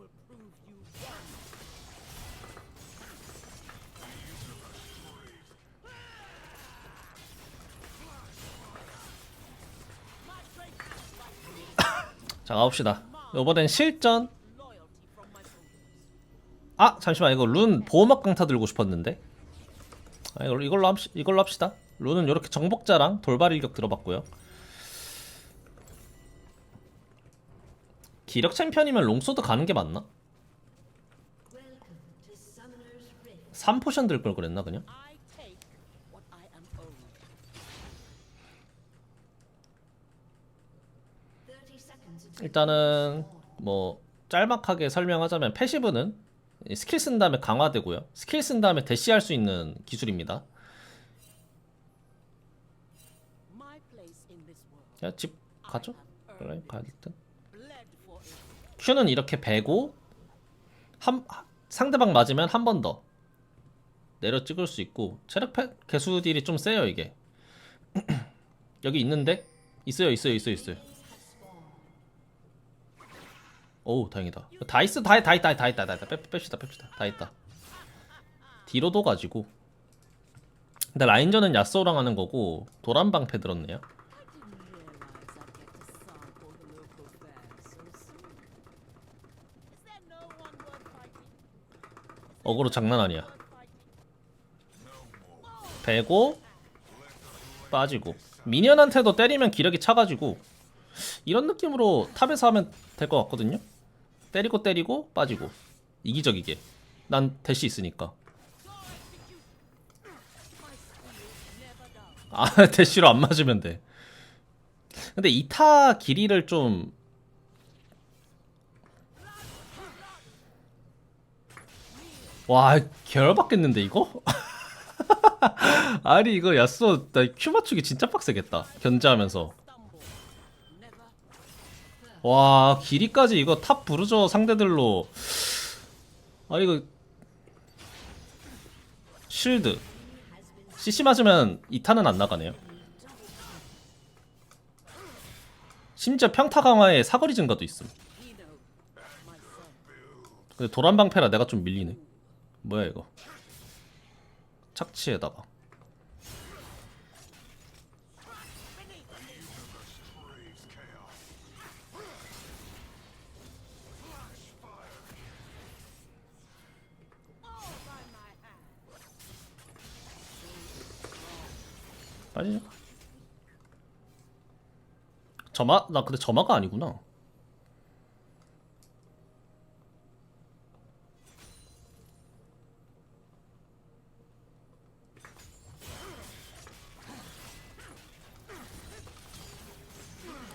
자 가봅시다. 요번엔 실전. 아 잠시만 이거 룬 보호막 강타 들고 싶었는데. 아, 이걸로, 이걸로, 합시, 이걸로 합시다. 룬은 이렇게 정복자랑 돌발 일격 들어봤고요 기력 챔피언이면 롱소드 가는 게 맞나? 3포션 들 걸 그랬나 그냥? 일단은 뭐 짤막하게 설명하자면 패시브는 이 스킬 쓴 다음에 강화되고요. 스킬 쓴 다음에 대시할 수 있는 기술입니다. 야, 집 가죠? 그래, 가야 될 듯. Q는 이렇게 베고 한 상대방 맞으면 한 번 더 내려 찍을 수 있고 체력 패, 개수 딜이 좀 세요 이게. 여기 있는데 있어요, 있어요, 있어요, 있어요. 오, 다행이다. 다 있어, 다, 다 있다, 다 있다, 다 있다. 뺍, 뺍시다, 뺍시다. 다 있다. 뒤로도 가지고. 근데 라인전은 야쏘랑 하는 거고 도란방패 들었네요. 어그로 장난 아니야. 베고 빠지고 미니언한테도 때리면 기력이 차가지고 이런 느낌으로 탑에서 하면 될 것 같거든요. 때리고 때리고 빠지고 이기적이게 난 대시 있으니까 아 대시로 안 맞으면 돼. 근데 이타 길이를 좀 와, 결받겠는데 이거? 아니 이거 야스오 나큐 맞추기 진짜 빡세겠다. 견제하면서. 와 길이까지 이거 탑 부르저 상대들로. 아 이거. 쉴드. CC 맞으면 2타는 안 나가네요. 심지어 평타 강화에 사거리 증가도 있음. 근데 도란방패라 내가 좀 밀리네 뭐야 이거? 착취에다가. 빠지죠 점화? 나 근데 점화가 아니구나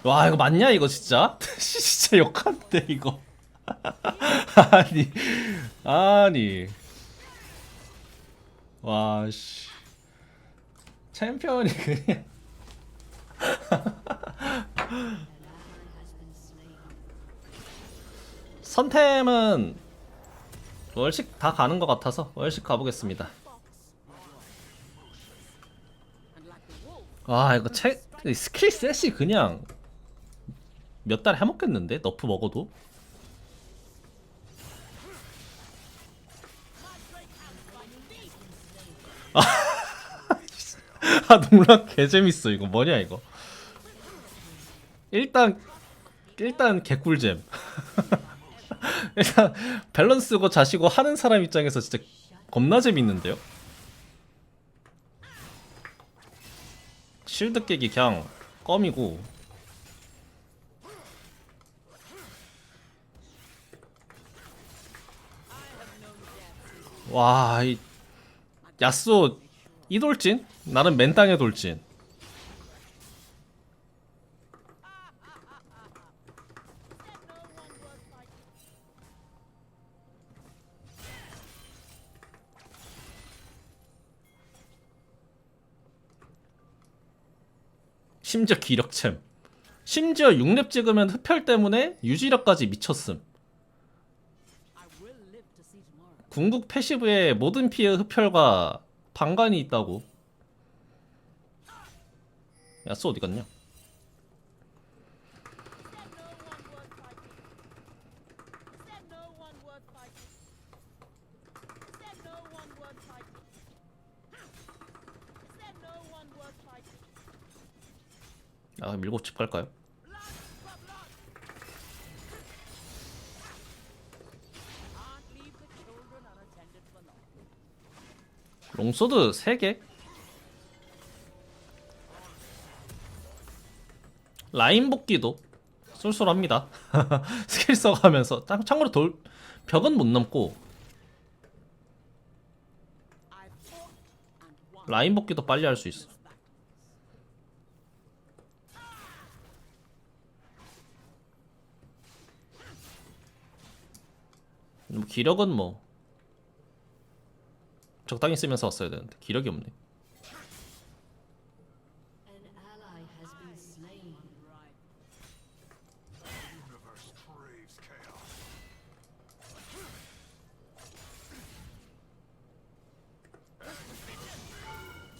와 이거 맞냐 이거 진짜? 진짜 욕한데 이거. 아니 아니. 와씨. 챔피언이 선템은 월식 다 가는 것 같아서 월식 가보겠습니다. 와 이거 체 스킬 셋이 그냥 몇 달 해먹겠는데? 너프 먹어도? 아 농락 개 재밌어. 이거 뭐냐 이거? 일단 일단 개꿀잼. 일단 밸런스고 자시고 하는 사람 입장에서 진짜 겁나 재밌는데요? 실드 깨기 그냥 껌이고 와, 이 야쏘 이 돌진? 나는 맨땅의 돌진. 심지어 기력챔. 심지어 6렙 찍으면 흡혈 때문에 유지력까지 미쳤음. 궁극 패시브에 모든 피해 흡혈과 방관이 있다고. 야스 어디 갔냐? 아 밀고 집 갈까요? 롱소드 3개? 라인 복귀도 쏠쏠합니다. 스킬 써가면서 참- 참고로 돌 벽은 못 넘고. 라인 복귀도 빨리 할 수 있어. 뭐 기력은 뭐 적당히 쓰면서 왔어야 되는데 기력이 없네.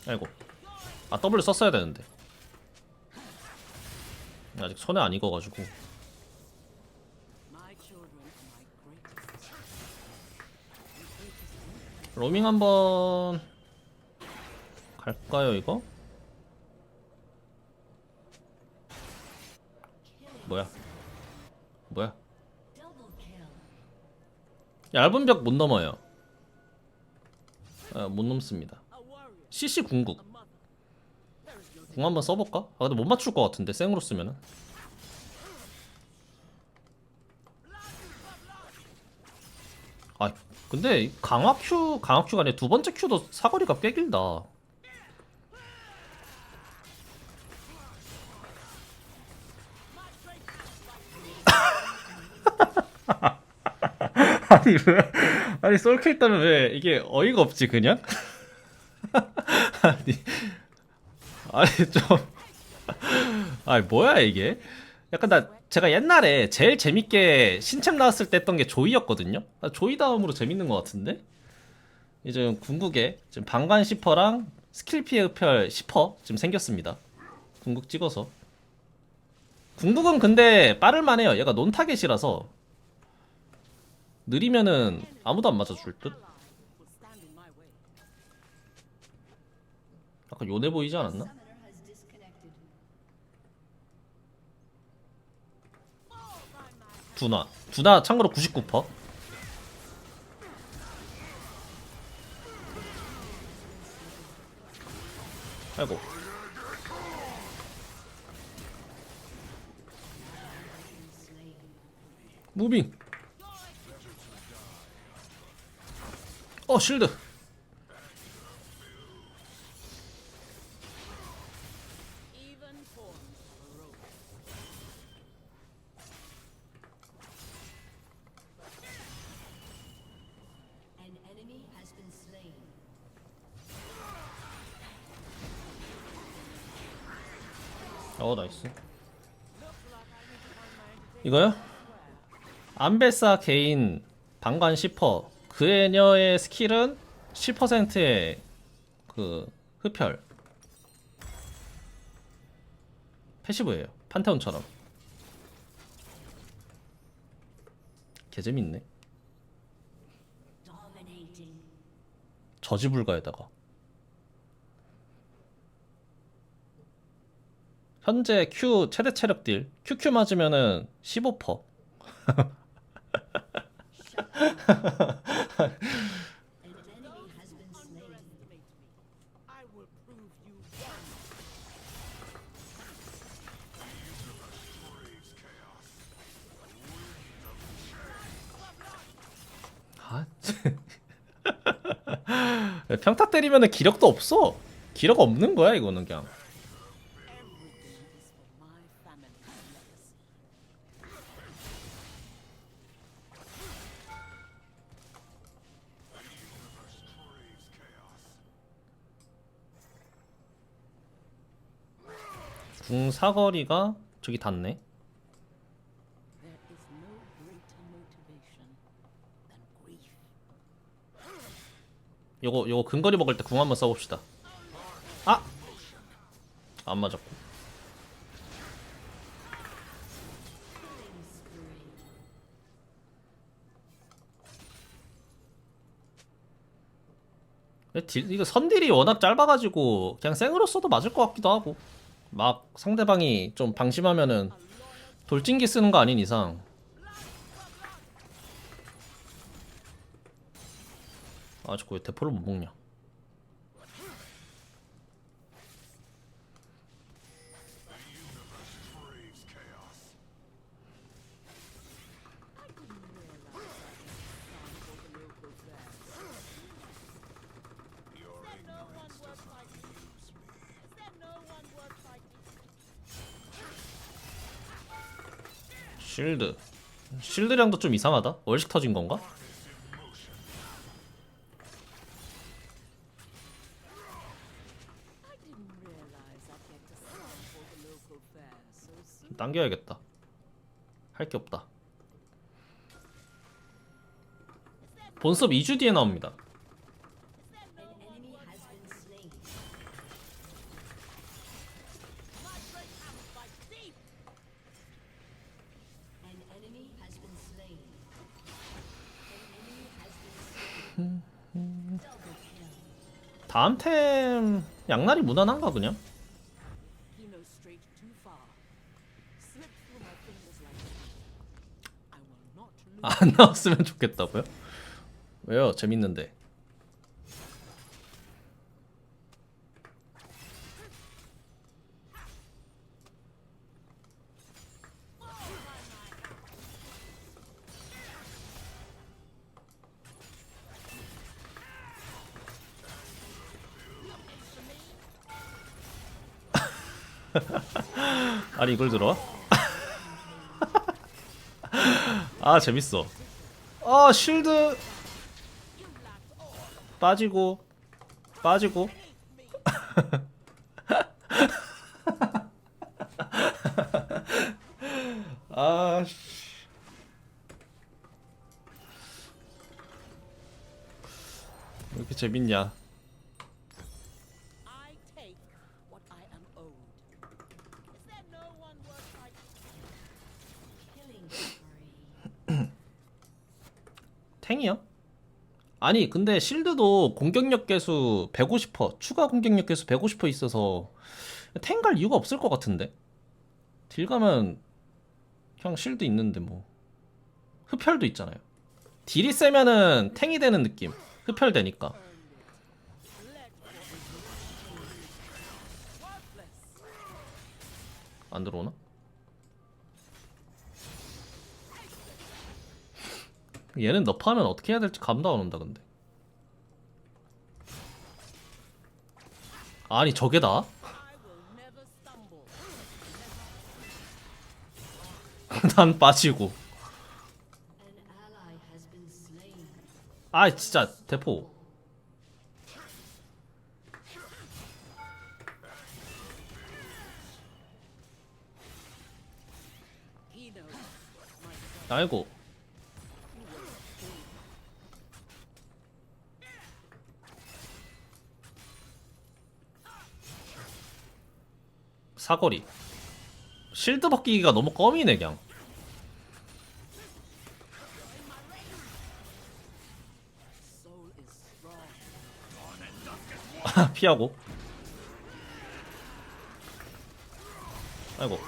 아이고. 아 W 썼어야 되는데. 아직 손에 안 익어가지고. 로밍 한번 갈까요 이거? 뭐야? 뭐야? 얇은 벽 못 넘어요. 아, 못 넘습니다. CC 궁극. 궁 한번 써볼까? 아 근데 못 맞출 것 같은데 생으로 쓰면은. 아 근데 이 강화 큐 강화 큐가 아니라 두 번째 큐도 사거리가 꽤 길다. 아니 왜 아니 솔킬 때는 왜 이게 어이가 없지 그냥? 아니 아니 좀 아니 뭐야 이게 약간 나 제가 옛날에 제일 재밌게 신챔 나왔을 때 했던 게 조이였거든요. 나 조이 다음으로 재밌는 것 같은데? 이제 궁극에 지금 방관 10%랑 스킬 피해 흡혈 10% 지금 생겼습니다. 궁극 찍어서. 궁극은 근데 빠를만 해요. 얘가 논 타겟이라서. 느리면은 아무도 안 맞아줄 듯. 약간 요네 보이지 않았나? 두나 두나 참고로 99% 아이고. 무빙. 어 실드 어 나이스. 이거요? 안베사 개인 방관 10%그 애녀의 스킬은 10%의 그 흡혈. 패시브예요. 판테온처럼. 개재밌네. 저지불가에다가 현재 Q 최대 체력 딜 QQ 맞으면은 15% An enemy has been slain. Underestimate me. I will prove you wrong. 아, 평타 때리면은 기력도 없어. 기력 없는 거야 이거는 그냥. 궁 사거리가 저기 닿네. 요거 요거 근거리 먹을 때 궁 한번 써봅시다. 아! 안 맞았고. 딜, 이거 선딜이 워낙 짧아가지고 그냥 생으로 써도 맞을 것 같기도 하고 막 상대방이 좀 방심하면은 돌진기 쓰는 거 아닌 이상. 아 자꾸 왜 대포를 못 먹냐 쉴드 쉴드량도 좀 이상하다 월식 터진 건가? 당겨야겠다 할 게 없다 본섭 2주 뒤에 나옵니다 다음 템 양날이 무난한가 그냥? 안 나왔으면 좋겠다고요? 왜요? 재밌는데 아니 이걸 들어? 아 재밌어. 아 쉴드. 빠지고 빠지고. 아 씨. 왜 이렇게 재밌냐 탱이요? 아니 근데 실드도 공격력 개수 150% 추가 공격력 개수 150% 있어서 탱 갈 이유가 없을 것 같은데 딜 가면 그냥 실드 있는데 뭐 흡혈도 있잖아요 딜이 세면은 탱이 되는 느낌 흡혈 되니까. 안 들어오나? 얘는 너프하면 어떻게 해야 될지 감도 안 온다 근데 아니 저게 다? 난 빠지고 An ally has been slain. 아 진짜 대포. 아이고 사거리. 실드 벗기기가 너무 껌이네 그냥. 피하고. 아이고.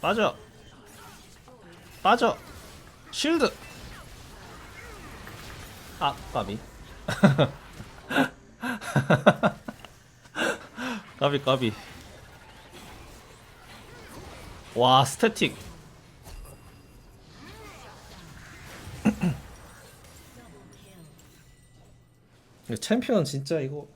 빠져. 빠져. 쉴드 아 까비. 까비 까비. 와 스태틱. 챔피언 진짜 이거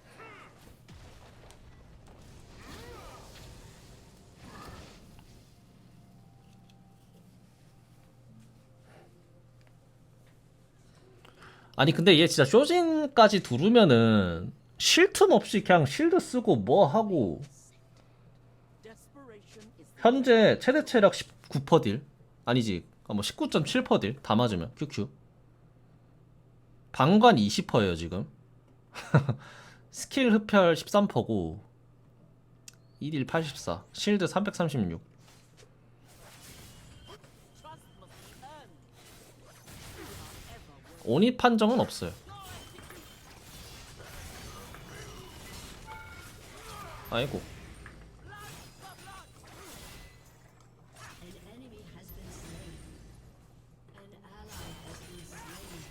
아니 근데 얘 진짜 쇼진까지 두르면은 쉴 틈 없이 그냥 실드 쓰고 뭐 하고. 현재 최대 체력 19%딜. 아니지. 아, 뭐 19.7%딜. 다 맞으면. QQ 방관 20%예요 지금. 스킬 흡혈 13%고. 1일 84 실드 336 온이 판정은 없어요. 아이고.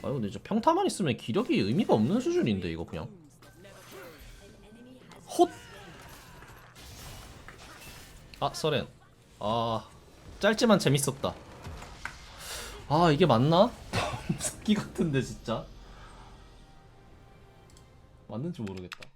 아이고 근데 저 평타만 있으면 기력이 의미가 없는 수준인데 이거 그냥. 헛. 아 서렌. 아 짧지만 재밌었다. 아 이게 맞나? 새끼 같은데 진짜. 맞는지 모르겠다.